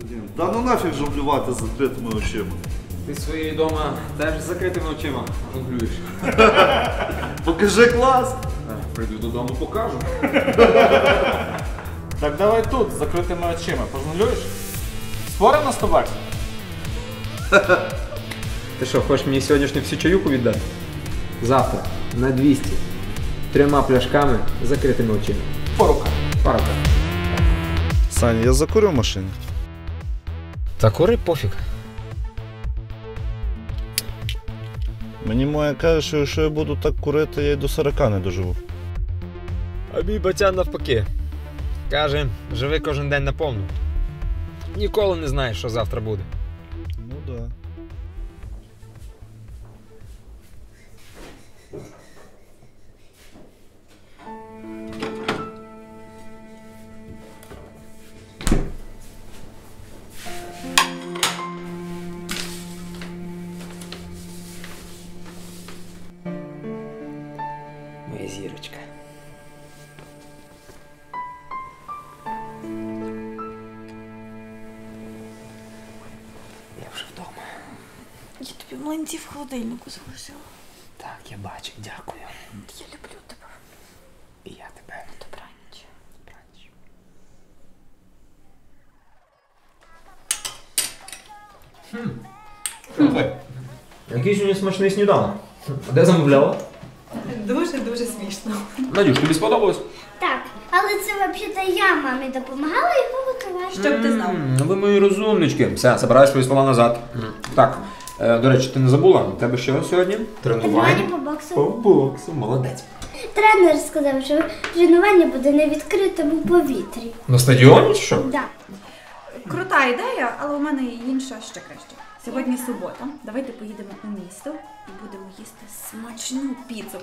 Блін, да ну нафіг жонглювати з закритими очима. Ти свої вдома теж з закритими очима жонглюєш. Покажи клас! Е, Прийду додому, покажу. Так давай тут, з закритими очима. Пожнулюєш? Спорим на 100 баксів? Ти що, хочеш мені сьогоднішню всю чаюку віддати? Завтра на 200. Трьома пляшками з закритими очима. Порука. Парка. Саня, я закурю в машині. Та кури пофіг. Мені моя каже, що якщо я буду так курити, я й до 40 не доживу. А мій батян навпаки. Каже, живи кожен день наповну. Ніколи не знаєш, що завтра буде. Млинці в холодильнику залишила. Так, я бачу, дякую. Я люблю тебе. І я тебе. Добраніч. Добраніч. Який сьогодні смачний сніданок. Де замовляла? Дуже дуже смішно. Надюш, тобі сподобалось? Так, але це взагалі я мамі допомагала його готувати. Щоб ти знав. М, Ви мої розумнички. Все, забирай свої слова назад. Так, е, до речі, ти не забула? У тебе що сьогодні? Тренування по боксу. По боксу, молодець. Тренер сказав, що тренування буде на відкритому повітрі. На стадіоні чи що? Да. Крута ідея, але у мене є інша ще краще. Сьогодні субота. Давайте поїдемо у місто і будемо їсти смачну піцу.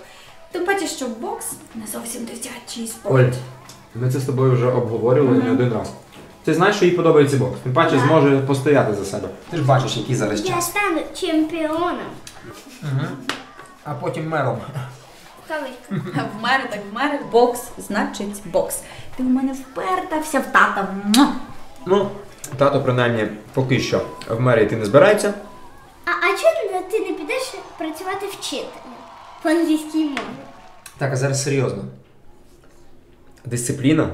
Тим паче, що бокс не зовсім дитячий спорт. Оль, ми це з тобою вже обговорювали не один раз. Ти знаєш, що їй подобається бокс. Тим паче зможе постояти за себе. Ти ж бачиш, який зараз Я стану чемпіоном. А потім мером. Кавичка. В мене так в мене бокс значить бокс. Ти в мене вперта вся в тата. Муа! Ну, тато, принаймні, поки що в мерії ти не збирається. А, а чому ти не підеш працювати вчителем по англійській мові? Так, а зараз серйозно. Дисципліна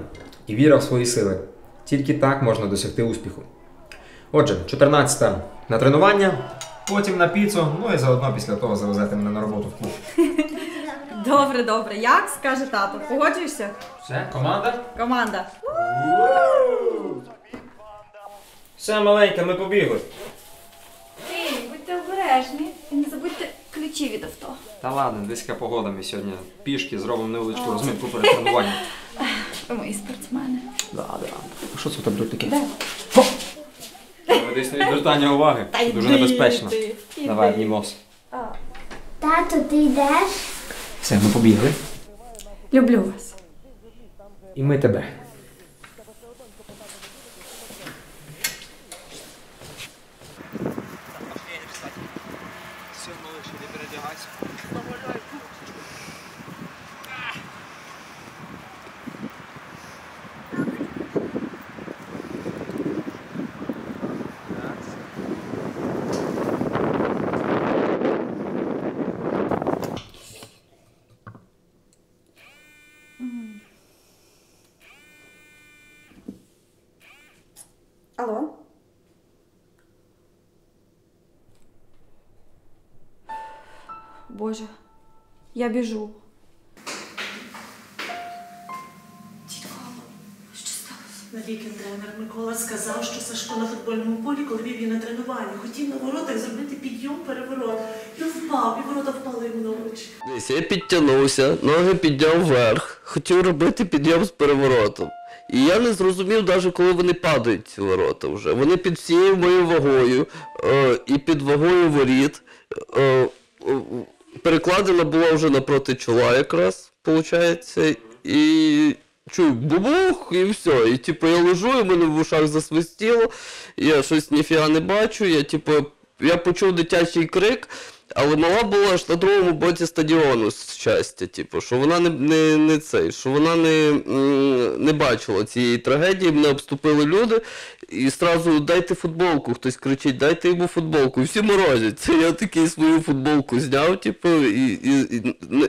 і віра в свої сили. Тільки так можна досягти успіху. Отже, 14 на тренування, потім на піцу, ну і заодно після того завезете мене на роботу в клуб. Добре, добре. Як скаже тато? Погоджуєшся? Все, команда? Команда. Все, маленька, ми побігли. Ей, будьте обережні і не забудьте ключі від авто. Та ладно, десь яка погода ми сьогодні пішки зробимо невеличку розминку перед тренуванням. Ви мої спортсмени. Да, да. А що це в тебе тут таке? Де? Десь на відвертання уваги. Дуже небезпечно. Давай, обнімос. Тато, ти йдеш? Все, ми побігли. Люблю вас. І ми тебе. Алло? Боже, я біжу. Навіки тренер Микола сказав, що Сашко на футбольному полі, коли вів її на тренування, хотів на воротах зробити підйом переворот. І впав, і ворота впали йому на очі. Десь я підтягнувся, ноги підняв вверх, хотів робити підйом з переворотом. І я не зрозумів навіть, коли вони падають, ці ворота вже. Вони під всією моєю вагою е, і під вагою воріт. Е, е, перекладина була вже напроти чола якраз, виходить. І чую бубух, і все. І типу я лежу, і мене в ушах засвистіло, я щось ніфіга не бачу, я типу. Я почув дитячий крик, Але мала була аж на другому боці стадіону з щастя, типу, що вона не, не, не цей, що вона не, не бачила цієї трагедії, мене обступили люди, і зразу дайте футболку, хтось кричить, дайте йому футболку. І всі морозять. Це я такий свою футболку зняв, типу, і, і,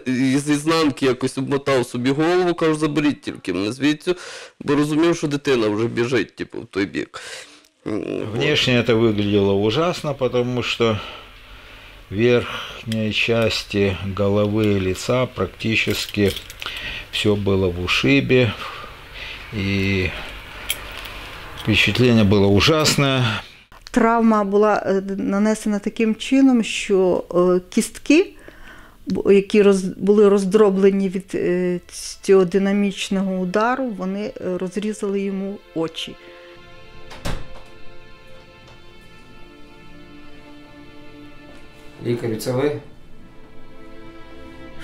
і, і з ізнанки якось обмотав собі голову, кажу, заберіть тільки мене звідси, бо розумів, що дитина вже біжить, типу, в той бік. Внешне это выглядело ужасно, потому что верхней части головы и лица практически все было в ушибе. И впечатление было ужасное. Травма була е, нанесена таким чином, що е, кістки, бу- які роз, були роздроблені від е, цього динамічного удару, вони е, розрізали йому очі. Лікарю, це ви?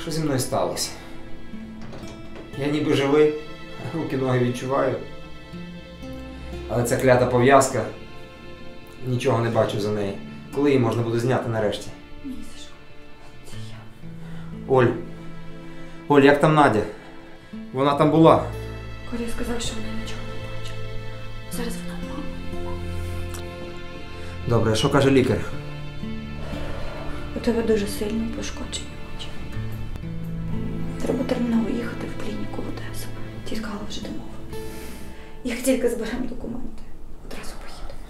Що зі мною сталося? Я ніби живий, руки ноги відчуваю. Але ця клята пов'язка. Нічого не бачу за неї. Коли її можна буде зняти нарешті? Ні, це я. Оль. Оль, як там Надя? Вона там була. Коля сказав, що вона нічого не бачила. Зараз вона мама. Добре, а що каже лікар? У тебе дуже сильно пошкоджені очі. Треба терміново їхати в клініку в Одесу. Тітка вже домовила. Як тільки зберемо документи, одразу поїдемо.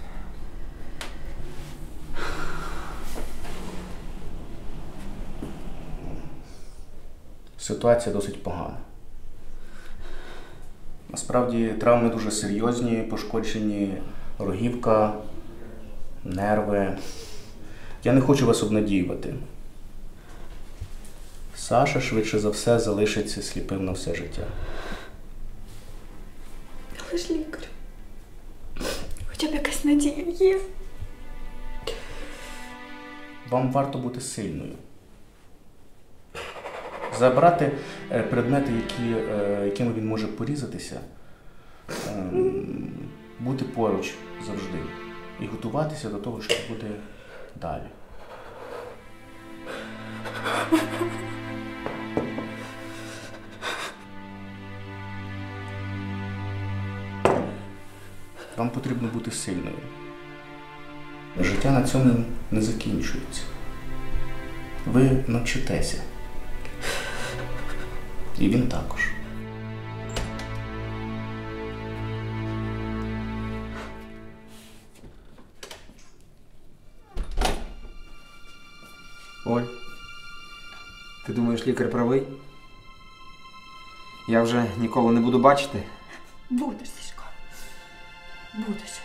Ситуація досить погана. Насправді травми дуже серйозні, пошкоджені рогівка, нерви. Я не хочу вас обнадіювати. Саша швидше за все залишиться сліпим на все життя. Але ж лікар. Хоча б якась надія є. Вам варто бути сильною. Забрати е, предмети, які, е, якими він може порізатися, ем, бути поруч завжди і готуватися до того, що буде далі. Вам потрібно бути сильною. Життя на цьому не закінчується. Ви навчитеся. І він також. Думаєш, лікар правий? Я вже ніколи не буду бачити. Будеш, Сашко. Будеш.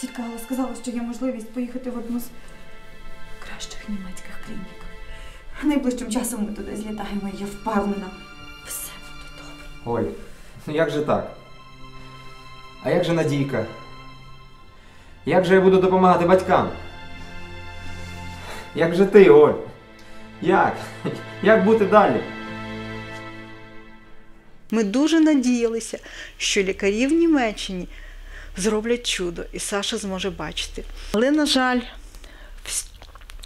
Тітка Алла сказала, що є можливість поїхати в одну з кращих німецьких клінік. Найближчим часом ми туди злітаємо, і я впевнена. Все буде добре. Оль, ну як же так? А як же Надійка? Як же я буду допомагати батькам? Як же ти, Оль? Як? Як бути далі? Ми дуже надіялися, що лікарі в Німеччині зроблять чудо, і Саша зможе бачити. Але, на жаль,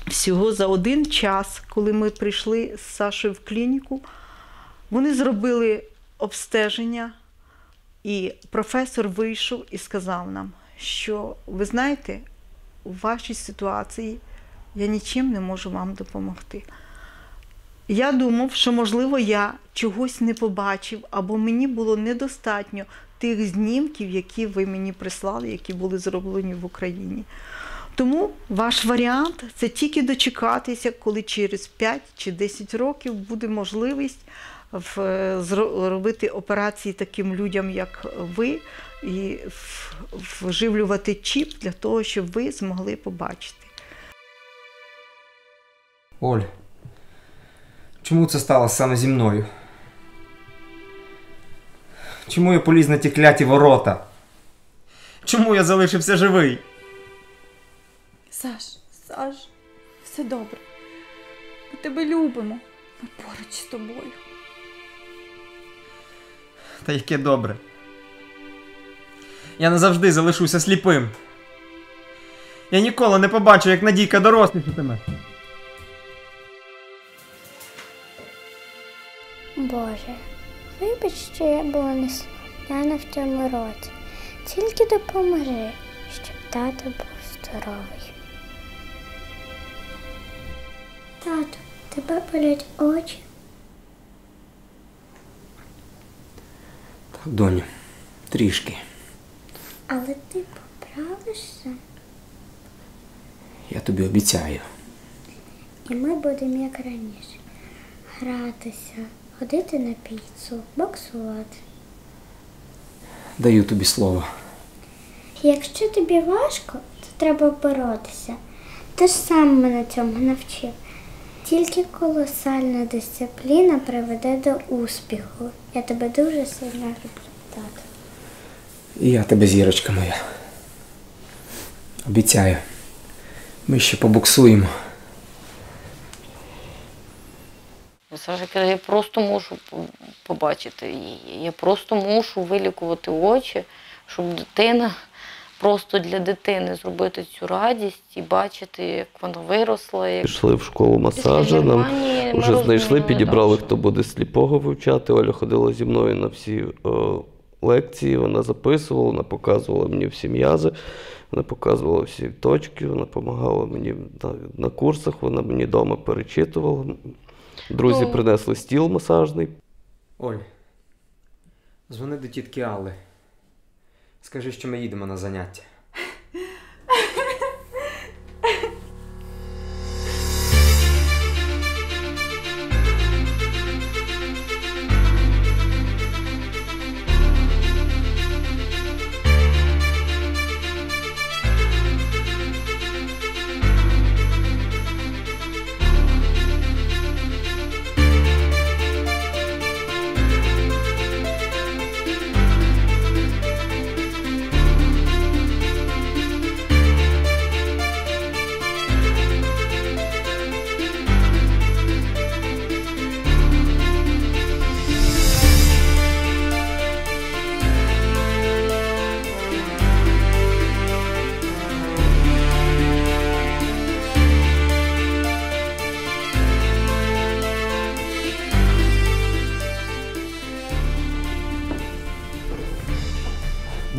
всього за один час, коли ми прийшли з Сашою в клініку, вони зробили обстеження, і професор вийшов і сказав нам, що ви знаєте, у вашій ситуації я нічим не можу вам допомогти. Я думав, що, можливо, я чогось не побачив, або мені було недостатньо тих знімків, які ви мені прислали, які були зроблені в Україні. Тому ваш варіант це тільки дочекатися, коли через 5 чи 10 років буде можливість в, зро- робити операції таким людям, як ви, і вживлювати чіп для того, щоб ви змогли побачити. Оль, чому це сталося саме зі мною? Чому я поліз на ті кляті ворота? Чому я залишився живий? Саш, Саш, все добре. Ми тебе любимо. Ми поруч з тобою. Та яке добре. Я назавжди залишуся сліпим. Я ніколи не побачу, як Надійка дорослішатиме. Боже, вибач, що я була неслухняна в цьому році. Тільки допоможи, щоб тато був здоровий. Тату, тебе болять очі. Так, доню, трішки. Але ти поправишся, Я тобі обіцяю. і ми будемо як раніше. Гратися, ходити на піцу, боксувати. Даю тобі слово. Якщо тобі важко, то треба боротися. Ти ж сам мене цьому навчив. Тільки колосальна дисципліна приведе до успіху. Я тебе дуже сильно люблю, тато. І я тебе, зірочка моя. Обіцяю. Ми ще побуксуємо. Саша каже, я просто мушу побачити її. Я просто мушу вилікувати очі, щоб дитина просто для дитини зробити цю радість і бачити, як вона виросла. Як... Пішли в школу масажу, нам вже знайшли, підібрали, да, хто буде сліпого вивчати. Оля ходила зі мною на всі о, лекції, вона записувала, вона показувала мені всі м'язи, вона показувала всі точки, вона допомагала мені на, на курсах, вона мені вдома перечитувала. Друзі Ну. принесли стіл масажний. Оль, дзвони до тітки Алли. Скажи, що ми їдемо на заняття.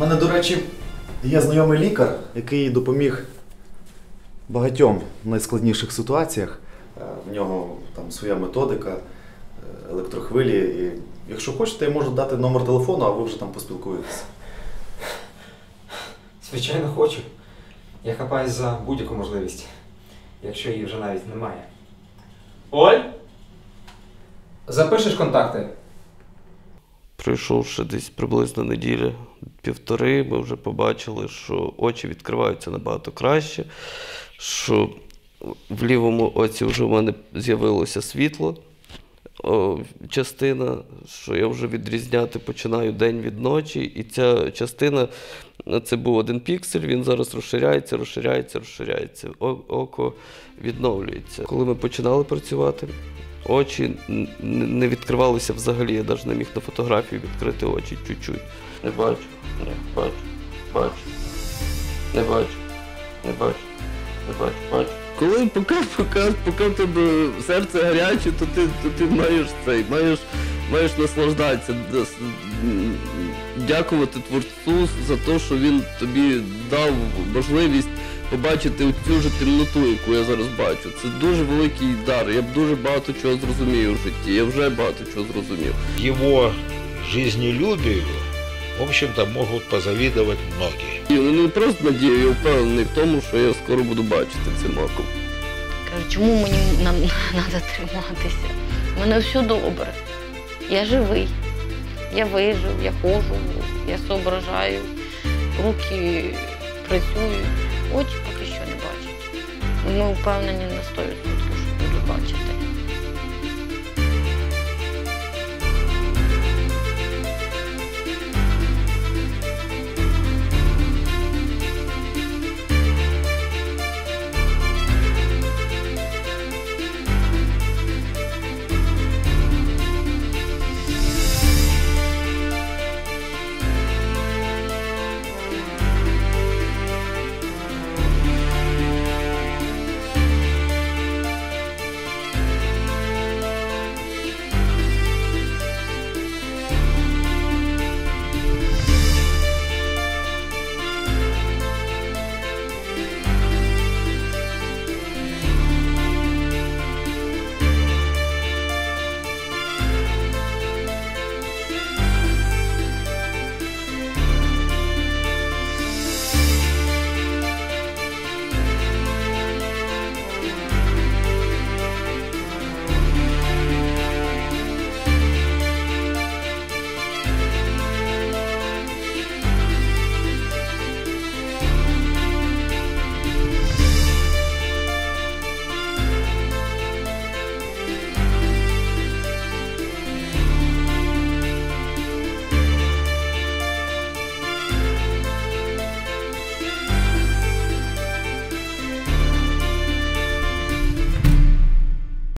У мене, до речі, є знайомий лікар, який допоміг багатьом в найскладніших ситуаціях. Е, В нього там своя методика, е, електрохвилі. І якщо хочете, я можу дати номер телефону, а ви вже там поспілкуєтеся. Звичайно, хочу. Я хапаюсь за будь-яку можливість, якщо її вже навіть немає. Оль? Запишеш контакти? Пройшовши десь приблизно неділі-півтори, ми вже побачили, що очі відкриваються набагато краще, що в лівому оці вже в мене з'явилося світло, частина, що я вже відрізняти починаю день від ночі, і ця частина, це був один піксель, він зараз розширяється, розширяється, розширяється. Око відновлюється. Коли ми починали працювати, очі не відкривалися взагалі. Я навіть не міг на фотографії відкрити очі чуть-чуть. Не бачу, не бачу, бачу, не бачу, не бачу, не бачу, бачу. Коли поки, поки, поки в тебе серце гаряче, то ти, то ти маєш цей, маєш, маєш наслаждатися, дякувати творцю за те, що він тобі дав можливість побачити цю ж темноту, яку я зараз бачу. Це дуже великий дар. Я б дуже багато чого зрозумів у житті. Я вже багато чого зрозумів. Его жизнелюбию, в общем-то, могут позавидовать многие. І не просто надію, я впевнений в тому, що я скоро буду бачити цим оком. Кажу, чому мені нам треба триматися? У мене все добре. Я живий. Я вижив, я ходжу, я соображаю, руки працюють, очі поки що не бачать. Ми впевнені на 100%.